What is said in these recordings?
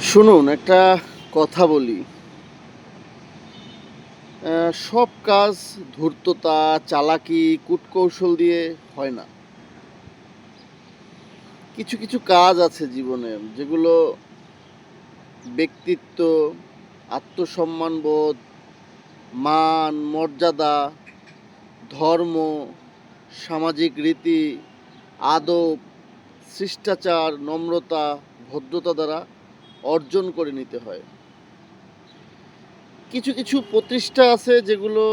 শুনুন, একটা কথা বলি। সব কাজ ধূর্ততা, চালাকি, কূটকৌশল দিয়ে হয় না। কিছু কিছু কাজ আছে জীবনে যেগুলো ব্যক্তিত্ব, আত্মসম্মানবোধ, মান, মর্যাদা, ধর্ম, সামাজিক রীতি, আদব, শিষ্টাচার, নম্রতা, ভদ্রতা দ্বারা অর্জন করে নিতে হয়। কিছু কিছু প্রতিষ্ঠা আছে যেগুলো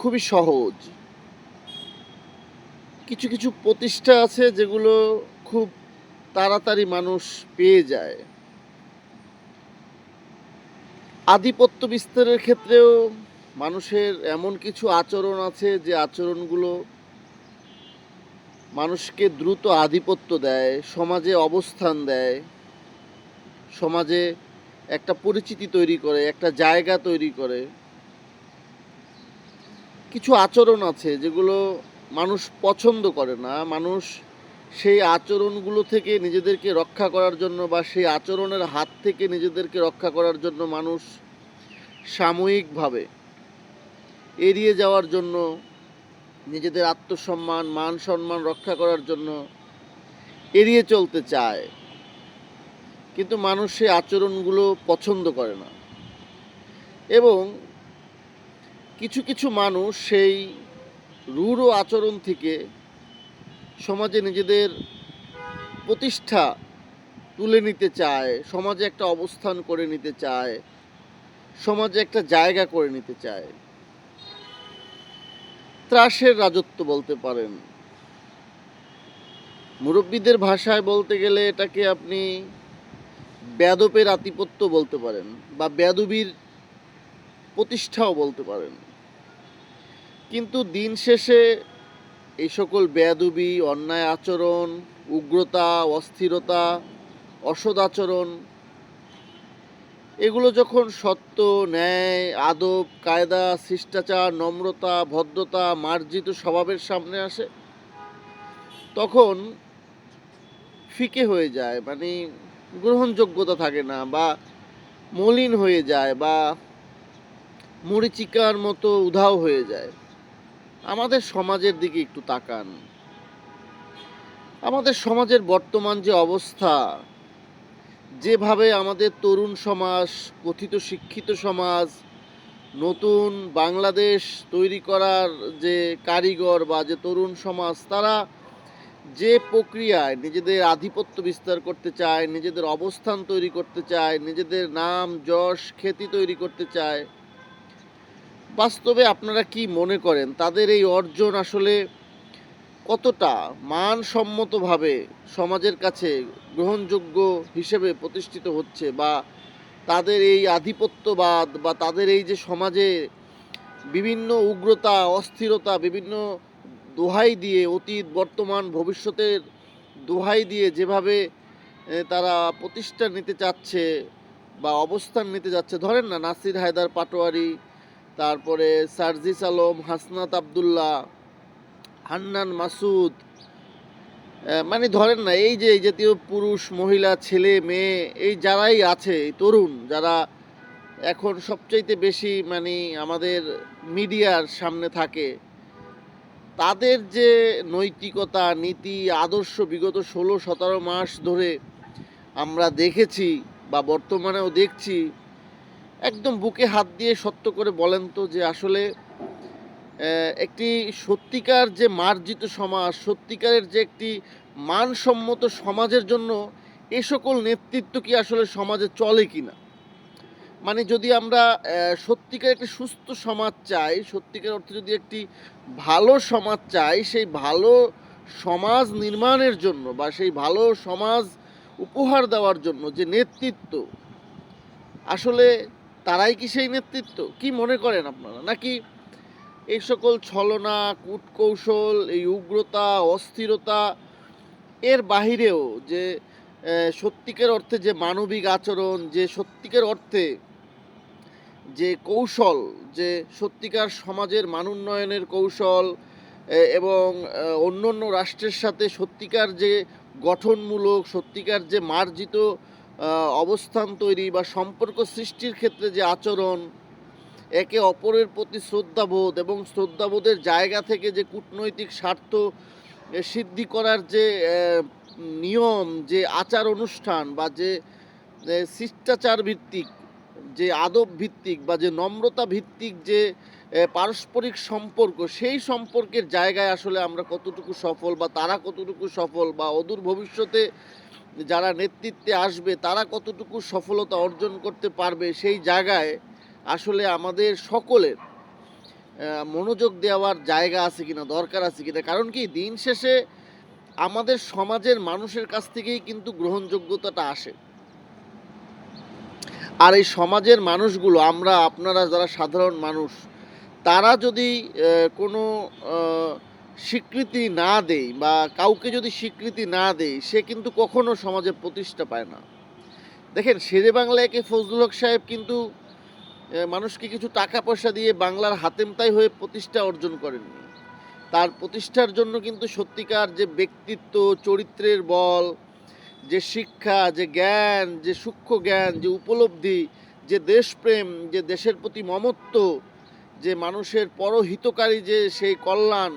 খুবই সহজ। কিছু কিছু প্রতিষ্ঠা আছে যেগুলো খুব তাড়াতাড়ি মানুষ পেয়ে যায়। আধিপত্য বিস্তারের ক্ষেত্রেও মানুষের এমন কিছু আচরণ আছে যে আচরণগুলো মানুষকে দ্রুত আধিপত্য দেয়, সমাজে অবস্থান দেয়, সমাজে একটা পরিচিতি তৈরি করে, একটা জায়গা তৈরি করে। কিছু আচরণ আছে যেগুলো মানুষ পছন্দ করে না। মানুষ সেই আচরণগুলো থেকে নিজেদেরকে রক্ষা করার জন্য বা সেই আচরণের হাত থেকে নিজেদেরকে রক্ষা করার জন্য মানুষ সাময়িকভাবে এড়িয়ে যাওয়ার জন্য নিজেদের আত্মসম্মান, মান সম্মান রক্ষা করার জন্য এড়িয়ে চলতে চায়। কিন্তু মানুষ সেই আচরণগুলো পছন্দ করে না। এবং কিছু কিছু মানুষ সেই রূঢ় আচরণ থেকে সমাজে নিজেদের প্রতিষ্ঠা তুলে নিতে চায়, সমাজে একটা অবস্থান করে নিতে চায়, সমাজে একটা জায়গা করে নিতে চায়। ত্রাসের রাজত্ব বলতে পারেন। মুরব্বীদের ভাষায় বলতে গেলে এটাকে আপনি বেদপের আধিপত্য বলতে পারেন বা বেদবির প্রতিষ্ঠাও বলতে পারেন। কিন্তু দিন শেষে এই সকল বেদবি অন্যায় আচরণ, উগ্রতা, অস্থিরতা অসদ আচরণ এগুলো যখন সত্য, ন্যায়, আদব, কায়দা, শিষ্টাচার, নম্রতা, ভদ্রতা, মার্জিত স্বভাবের সামনে আসে, তখন ফিকে হয়ে যায় মানে গ্রহণযোগ্যতা থাকে না বা মলিন হয়ে যায় বা মরিচিকার মতো উধাও হয়ে যায়। আমাদের সমাজের দিকে একটু তাকান। আমাদের সমাজের বর্তমান যে অবস্থা যেভাবে আমাদের তরুণ সমাজ, কথিত শিক্ষিত সমাজ, নতুন বাংলাদেশ তৈরি করার যে কারিগর বা যে তরুণ সমাজ, তারা যে প্রক্রিয়ায় নিজেদের আধিপত্য বিস্তার করতে চায়, নিজেদের অবস্থান তৈরি করতে চায়, নিজেদের নাম, যশ, খ্যাতি তৈরি করতে চায়, বাস্তবে আপনারা কি মনে করেন? তাদের এই অর্জন আসলে কতটা মানসম্মতভাবে সমাজের কাছে গ্রহণযোগ্য হিসেবে প্রতিষ্ঠিত হচ্ছে বা তাদের এই আধিপত্যবাদ বা তাদের এই যে সমাজে বিভিন্ন উগ্রতা, অস্থিরতা, বিভিন্ন দোহাই দিয়ে অতীত, বর্তমান, ভবিষ্যতের দোহাই দিয়ে যেভাবে তারা প্রতিষ্ঠা নিতে চাচ্ছে বা অবস্থান নিতে যাচ্ছে, ধরেন না নাসির হায়দার পাটোয়ারি, তারপরে সার্জিস আলম, হাসনাত আবদুল্লাহ হান্নান মাসুদ মানে ধরেন না, এই যে এই জাতীয় পুরুষ, মহিলা, ছেলে, মেয়ে, এই যারাই আছে তরুণ, যারা এখন সবচাইতে বেশি মানে আমাদের মিডিয়ার সামনে থাকে, তাদের যে নৈতিকতা, নীতি, আদর্শ বিগত ষোলো, সতেরো মাস ধরে আমরা দেখেছি বা বর্তমানেও দেখছি, একদম বুকে হাত দিয়ে সত্য করে বলেন তো যে আসলে একটি সত্যিকার যে মার্জিত সমাজ, সত্যিকারের যে একটি মানসম্মত সমাজের জন্য এ সকল নেতৃত্ব কি আসলে সমাজে চলে কি না মানে যদি আমরা সত্যিকার একটি সুস্থ সমাজ চাই, সত্যিকার অর্থে যদি একটি ভালো সমাজ চাই, সেই ভালো সমাজ নির্মাণের জন্য বা সেই ভালো সমাজ উপহার দেওয়ার জন্য যে নেতৃত্ব, আসলে তারাই কি সেই নেতৃত্ব? কি মনে করেন আপনারা? নাকি এই সকল ছলনা, কূটকৌশল, এই উগ্রতা, অস্থিরতা, এর বাহিরেও যে সত্যিকার অর্থে যে মানবিক আচরণ, যে সত্যিকার অর্থে যে কৌশল, যে সত্যিকার সমাজের মানোন্নয়নের কৌশল এবং অন্য অন্য রাষ্ট্রের সাথে সত্যিকার যে গঠনমূলক, সত্যিকার যে মার্জিত অবস্থান তৈরি বা সম্পর্ক সৃষ্টির ক্ষেত্রে যে আচরণ একে অপরের প্রতি শ্রদ্ধাবোধ এবং শ্রদ্ধাবোধের জায়গা থেকে যে কূটনৈতিক স্বার্থ সিদ্ধি করার যে নিয়ম, যে আচার অনুষ্ঠান বা যে শিষ্টাচার ভিত্তিক, যে আদব ভিত্তিক বা যে নম্রতা ভিত্তিক যে পারস্পরিক সম্পর্ক, সেই সম্পর্কের জায়গায় আসলে আমরা কতটুকু সফল বা তারা কতটুকু সফল বা অদূর ভবিষ্যতে যারা নেতৃত্বে আসবে, তারা কতটুকু সফলতা অর্জন করতে পারবে সেই জায়গায় আসলে আমাদের সকলের মনোযোগ দেওয়ার জায়গা আছে কিনা, দরকার আছে কিনা। কারণ কি, দিন শেষে আমাদের সমাজের মানুষের কাছ থেকেই কিন্তু গ্রহণযোগ্যতাটা আসে। আর এই সমাজের মানুষগুলো, আমরা, আপনারা যারা সাধারণ মানুষ, তারা যদি কোনো স্বীকৃতি না দেয় বা কাউকে যদি স্বীকৃতি না দেয়, সে কিন্তু কখনো সমাজে প্রতিষ্ঠা পায় না। দেখেন, শেরে বাংলা একে ফজলুল হক সাহেব কিন্তু মানুষকে কিছু টাকা পয়সা দিয়ে বাংলার হাতেমতাই হয়ে প্রতিষ্ঠা অর্জন করেননি। তার প্রতিষ্ঠার জন্য কিন্তু সত্যিকার যে ব্যক্তিত্ব, চরিত্রের বল, যে শিক্ষা, যে জ্ঞান, যে সূক্ষ্ম জ্ঞান, যে উপলব্ধি, যে দেশপ্রেম, যে দেশের প্রতি মমত্ব, যে মানুষের পরহিতকারী যে সেই কল্যাণ,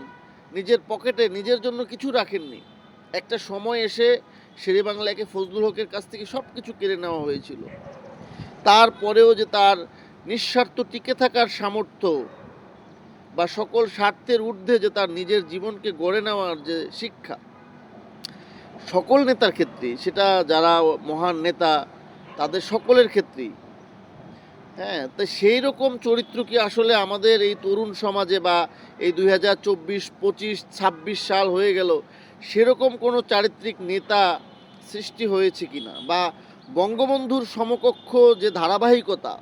নিজের পকেটে নিজের জন্য কিছু রাখেননি। একটা সময় এসে শেরে বাংলাকে ফজলুল হকের কাছ থেকে সব কিছু কেড়ে নেওয়া হয়েছিল। তারপরেও যে তার নিঃস্বার্থ টিকে থাকার সামর্থ্য বা সকল স্বার্থের ঊর্ধ্বে যে তার নিজের জীবনকে গড়ে নেওয়ার যে শিক্ষা, সকল নেতার ক্ষেত্রেই সেটা যারা মহান নেতা, তাদের সকলের ক্ষেত্রেই। হ্যাঁ তো সেই রকম চরিত্র কি আসলে আমাদের এই তরুণ সমাজে বা এই দুই হাজার চব্বিশ, পঁচিশ, ছাব্বিশ সাল হয়ে গেল, সেরকম কোনো চারিত্রিক নেতা সৃষ্টি হয়েছে কিনা? বা বঙ্গবন্ধুর সমকক্ষ যে ধারাবাহিকতা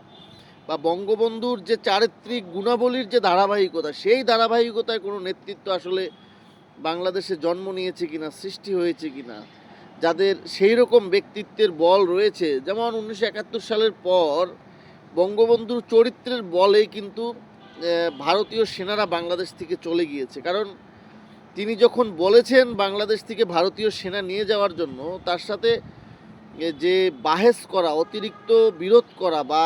বা বঙ্গবন্ধুর যে চারিত্রিক গুণাবলীর যে ধারাবাহিকতা, সেই ধারাবাহিকতায় কোনো নেতৃত্ব আসলে বাংলাদেশে জন্ম নিয়েছে কিনা, সৃষ্টি হয়েছে কিনা, যাদের সেই রকম ব্যক্তিত্বের বল রয়েছে, যেমন উনিশশো একাত্তর সালের পর বঙ্গবন্ধুর চরিত্রের বলে কিন্তু ভারতীয় সেনারা বাংলাদেশ থেকে চলে গিয়েছে। কারণ তিনি যখন বলেছেন বাংলাদেশ থেকে ভারতীয় সেনা নিয়ে যাওয়ার জন্য, তার সাথে যে বাহেস করা, অতিরিক্ত বিরোধ করা বা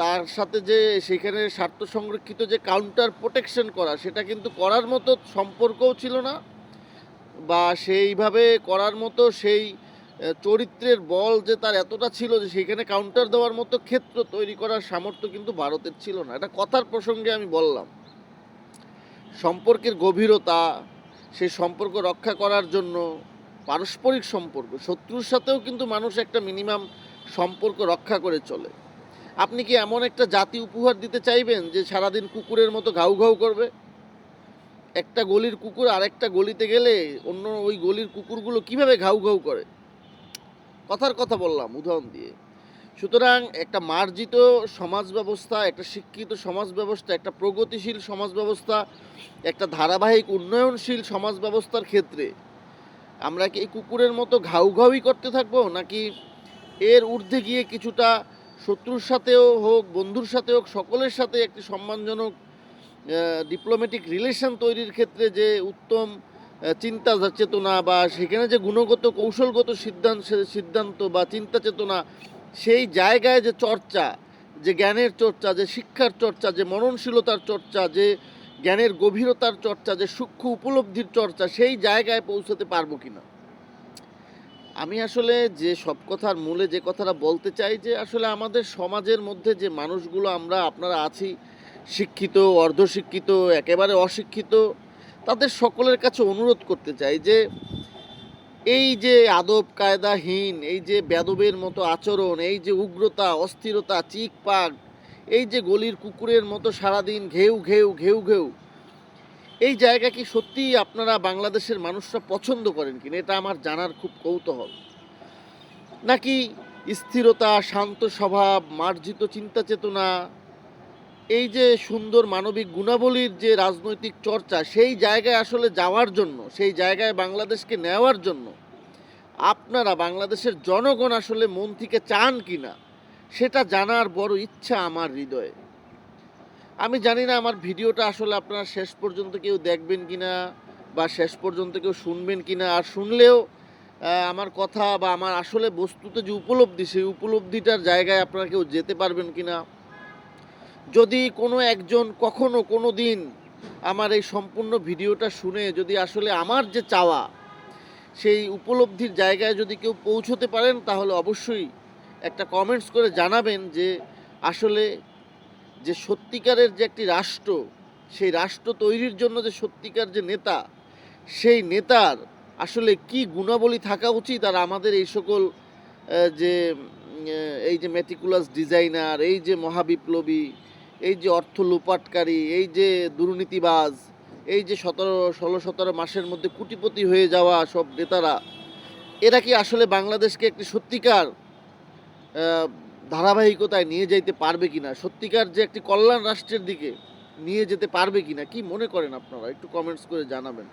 তার সাথে যে সেখানে স্বার্থ সংরক্ষিত যে কাউন্টার প্রোটেকশন করা, সেটা কিন্তু করার মতো সম্পর্কও ছিল না বা সেইভাবে করার মতো সেই চরিত্রের বল যে তার এতটা ছিল যে সেখানে কাউন্টার দেওয়ার মতো ক্ষেত্র তৈরি করার সামর্থ্য কিন্তু ভারতের ছিল না। এটা কথার প্রসঙ্গে আমি বললাম। সম্পর্কের গভীরতা, সেই সম্পর্ক রক্ষা করার জন্য পারস্পরিক সম্পর্ক, শত্রুর সাথেও কিন্তু মানুষ একটা মিনিমাম সম্পর্ক রক্ষা করে চলে। আপনি কি এমন একটা জাতি উপহার দিতে চাইবেন যে সারাদিন কুকুরের মতো ঘাউ ঘাউ করবে? একটা গলির কুকুর আরেকটা গলিতে গেলে অন্য ওই গলির কুকুরগুলো কীভাবে ঘাউ ঘাউ করে? কথার কথা বললাম উদাহরণ দিয়ে। সুতরাং একটা মার্জিত সমাজ ব্যবস্থা, একটা শিক্ষিত সমাজ ব্যবস্থা, একটা প্রগতিশীল সমাজ ব্যবস্থা, একটা ধারাবাহিক উন্নয়নশীল সমাজ ব্যবস্থার ক্ষেত্রে আমরা কি এই কুকুরের মতো ঘাউ ঘাউই করতে থাকব নাকি এর ঊর্ধ্বে গিয়ে কিছুটা শত্রুর সাথেও হোক, বন্ধুর সাথে হোক, সকলের সাথে একটি সম্মানজনক ডিপ্লোম্যাটিক রিলেশন তৈরির ক্ষেত্রে যে উত্তম চিন্তা চেতনা বা সেখানে যে গুণগত, কৌশলগত সিদ্ধান্ত সিদ্ধান্ত বা চিন্তা চেতনা, সেই জায়গায় যে চর্চা, যে জ্ঞানের চর্চা, যে শিক্ষার চর্চা, যে মননশীলতার চর্চা, যে জ্ঞানের গভীরতার চর্চা, যে সূক্ষ্ম উপলব্ধির চর্চা, সেই জায়গায় পৌঁছাতে পারব কিনা? আমি আসলে যে সব কথার মূলে যে কথাটা বলতে চাই যে আসলে আমাদের সমাজের মধ্যে যে মানুষগুলো আমরা, আপনারা আছি, শিক্ষিত, অর্ধশিক্ষিত, একেবারে অশিক্ষিত, তাদের সকলের কাছে অনুরোধ করতে চাই যে এই যে আদব কায়দাহীন, এই যে বেদবের মতো আচরণ, এই যে উগ্রতা, অস্থিরতা চিক পাক এই যে গলির কুকুরের মতো সারাদিন ঘেউ ঘেউ ঘেউ ঘেউ এই জায়গা কি সত্যিই আপনারা বাংলাদেশের মানুষরা পছন্দ করেন কিনা? এটা আমার জানার খুব কৌতূহল। নাকি স্থিরতা, শান্ত স্বভাব, মার্জিত চিন্তা চেতনা, এই যে সুন্দর মানবিক গুণাবলীর যে রাজনৈতিক চর্চা, সেই জায়গায় আসলে যাওয়ার জন্য, সেই জায়গায় বাংলাদেশকে নেওয়ার জন্য আপনারা বাংলাদেশের জনগণ আসলে মন থেকে চান কিনা, সেটা জানার বড় ইচ্ছা আমার হৃদয়ে। আমি জানি না আমার ভিডিওটা আসলে আপনারা শেষ পর্যন্ত কেউ দেখবেন কি না বা শেষ পর্যন্ত কেউ শুনবেন কি না আর শুনলেও আমার কথা বা আমার আসলে বস্তুতে যে উপলব্ধি, সেই উপলব্ধিটার জায়গায় আপনারা কেউ যেতে পারবেন কি না যদি কোনো একজন কখনো কোনো দিন আমার এই সম্পূর্ণ ভিডিওটা শুনে, যদি আসলে আমার যে চাওয়া, সেই উপলব্ধির জায়গায় যদি কেউ পৌঁছতে পারেন, তাহলে অবশ্যই একটা কমেন্টস করে জানাবেন যে আসলে যে সত্যিকারের যে একটি রাষ্ট্র, সেই রাষ্ট্র তৈরির জন্য যে সত্যিকার যে নেতা, সেই নেতার আসলে কি গুণাবলী থাকা উচিত? আর আমাদের এই সকল যে এই যে মেটিকুলাস ডিজাইনার এই যে মহাবিপ্লবী, এই যে অর্থ লোপাটকারী, এই যে দুর্নীতিবাজ, এই যে সতেরো, ষোলো, সতেরো মাসের মধ্যে কুটিপতি হয়ে যাওয়া সব নেতারা, এরা কি আসলে বাংলাদেশকে একটি সত্যিকার ধারাবাহিকতায় নিয়ে যাইতে পারবে কিনা, সত্যিকার যে একটি কল্যাণ রাষ্ট্রের দিকে নিয়ে যেতে পারবে কিনা, কি মনে করেন আপনারা? একটু কমেন্টস করে জানাবেন।